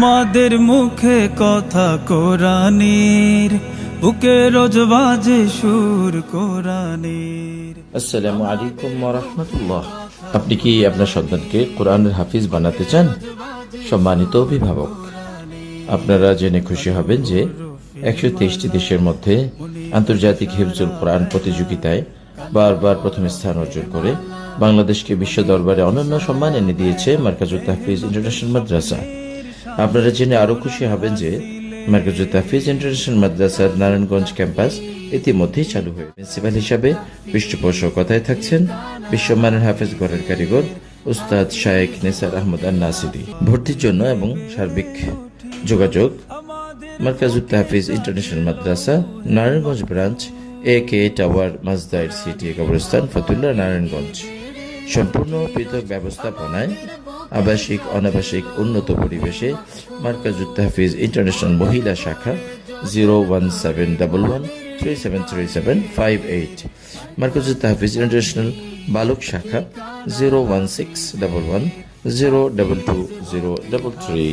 আমাদের মুখে কথা কোরআনের, বুকে রোজ বাজে সুর কোরআনের। আসসালামু আলাইকুম রহমতুল্লাহ। আপনি কি আপনার সন্তানকে কোরআনের হাফিজ বানাতে চান? সম্মানিত অভিভাবক, আপনারা জেনে খুশি হবেন যে একশো তেইশটি দেশের মধ্যে আন্তর্জাতিক হিফজুল কোরআন প্রতিযোগিতায় বারবার প্রথম স্থান অর্জন করে বাংলাদেশকে বিশ্ব দরবারে অনন্য সম্মান এনে দিয়েছে মার্কাজুল তাহফিজ ইন্টারন্যাশনাল মাদ্রাসা। আপনারা জেনে আরও খুশি হবেন যে মার্কাজুল তাহফিজ ইন্টারন্যাশনাল মাদ্রাসার নারায়ণগঞ্জ ক্যাম্পাস ইতিমধ্যেই চালু হয়ে প্রিন্সিপাল হিসাবে পৃষ্ঠপোষকতায় থাকছেন বিশ্বমানের হাফেজ ঘরের কারিগর উস্তাদ শায়েখ নেসার আহমদ আল নাসিরি ভর্তির জন্য এবং সার্বিক যোগাযোগ। Markazul Tahfiz international madrasa, Narayanganj branch, A K tower Majdar city, কবরস্থান, ফতুল্লা, নারায়ণগঞ্জ। সম্পূর্ণ পৃথক ব্যবস্থাপনায় আবাসিক, অনাবাসিক, উন্নত পরিবেশে মার্কাজুত তাহফিজ ইন্টারন্যাশনাল মহিলা শাখা zero one seven double one three seven three seven five eight. Markazut Tahfiz international বালক শাখা zero one six double one zero double two zero double three.